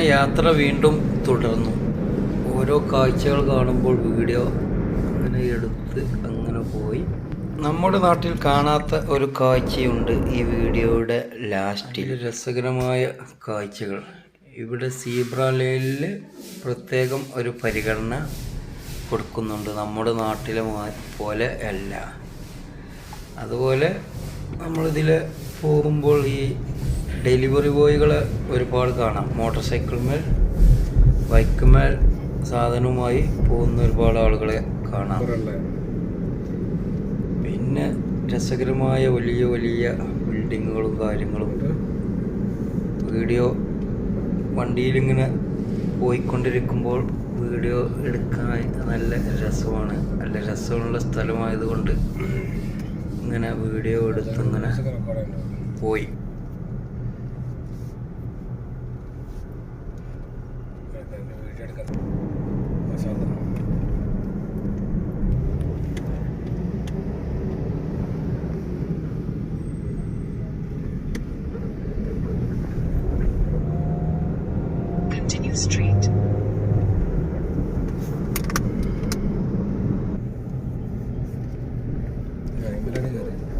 അങ്ങനെ യാത്ര വീണ്ടും തുടർന്നു. ഓരോ കാഴ്ചകൾ കാണുമ്പോൾ വീഡിയോ അങ്ങനെ എടുത്ത് അങ്ങനെ പോയി. നമ്മുടെ നാട്ടിൽ കാണാത്ത ഒരു കാഴ്ചയുണ്ട് ഈ വീഡിയോയുടെ ലാസ്റ്റിൽ. രസകരമായ കാഴ്ചകൾ. ഇവിടെ സീബ്ര ലൈനിൽ പ്രത്യേകം ഒരു പരിഗണന കൊടുക്കുന്നുണ്ട്. നമ്മുടെ നാട്ടിലെ പോലെ അല്ല. അതുപോലെ നമ്മളിതിൽ പോകുമ്പോൾ ഈ ഡെലിവറി ബോയ്കൾ ഒരുപാട് കാണാം. മോട്ടോർ സൈക്കിൾമേൽ ബൈക്കുമേൽ സാധനവുമായി പോകുന്ന ഒരുപാട് ആളുകളെ കാണാം. പിന്നെ രസകരമായ വലിയ വലിയ ബിൽഡിങ്ങുകളും കാര്യങ്ങളും. വീഡിയോ വണ്ടിയിലിങ്ങനെ പോയിക്കൊണ്ടിരിക്കുമ്പോൾ വീഡിയോ എടുക്കാൻ നല്ല രസമാണ്. നല്ല രസമുള്ള സ്ഥലമായതുകൊണ്ട് ഇങ്ങനെ വീഡിയോ എടുത്ത് ഇങ്ങനെ പോയി Continue straight. Right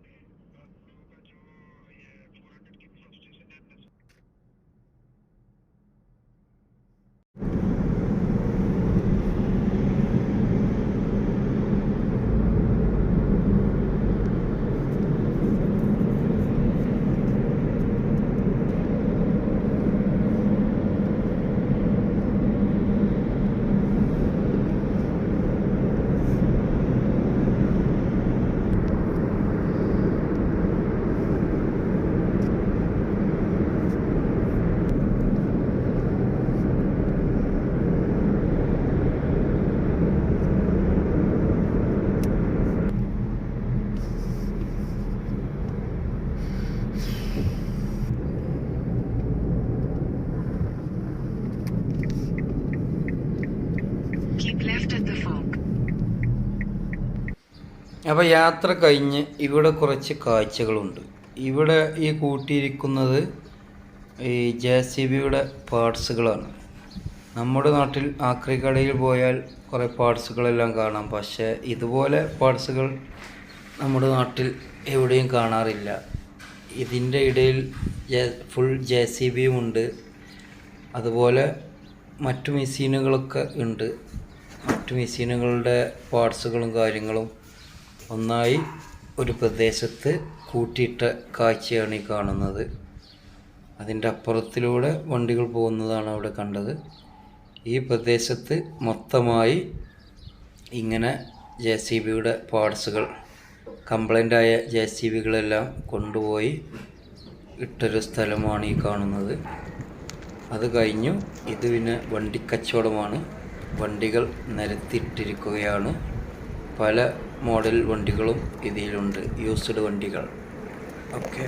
അപ്പോൾ യാത്ര കഴിഞ്ഞ് ഇവിടെ കുറച്ച് കാഴ്ചകളുണ്ട്. ഇവിടെ ഈ കൂട്ടിയിരിക്കുന്നത് ഈ ജെ സി ബിയുടെ പാർട്സുകളാണ്. നമ്മുടെ നാട്ടിൽ ആക്രിക്കടയിൽ പോയാൽ കുറേ പാർട്സുകളെല്ലാം കാണാം. പക്ഷേ ഇതുപോലെ പാർട്സുകൾ നമ്മുടെ നാട്ടിൽ എവിടെയും കാണാറില്ല. ഇതിന്റെ ഇടയിൽ ഫുൾ ജെ സി ബിയും ഉണ്ട്. അതുപോലെ മറ്റു മെഷീനുകളൊക്കെ ഉണ്ട്. മറ്റു മെഷീനുകളുടെ പാർട്സുകളും കാര്യങ്ങളും ഒന്നായി ഒരു പ്രദേശത്ത് കൂട്ടിയിട്ട കാഴ്ചയാണ് ഈ കാണുന്നത്. അതിന്റെ അപ്പുറത്തിലൂടെ വണ്ടികൾ പോകുന്നതാണ് അവിടെ കണ്ടത്. ഈ പ്രദേശത്ത് മൊത്തമായി ഇങ്ങനെ ജെ സി ബിയുടെ പാർട്സുകൾ കംപ്ലൈന്റായ ജെ സി ബികളെല്ലാം കൊണ്ടുപോയി ഇട്ടൊരു സ്ഥലമാണ് ഈ കാണുന്നത്. അത് കഴിഞ്ഞു. ഇത് പിന്നെ വണ്ടിക്കച്ചവടമാണ്. വണ്ടികൾ നിരത്തിയിട്ടിരിക്കുകയാണ്. പല മോഡൽ വണ്ടികളും ഇതിലുണ്ട്. യൂസ്ഡ് വണ്ടികൾ. ഓക്കെ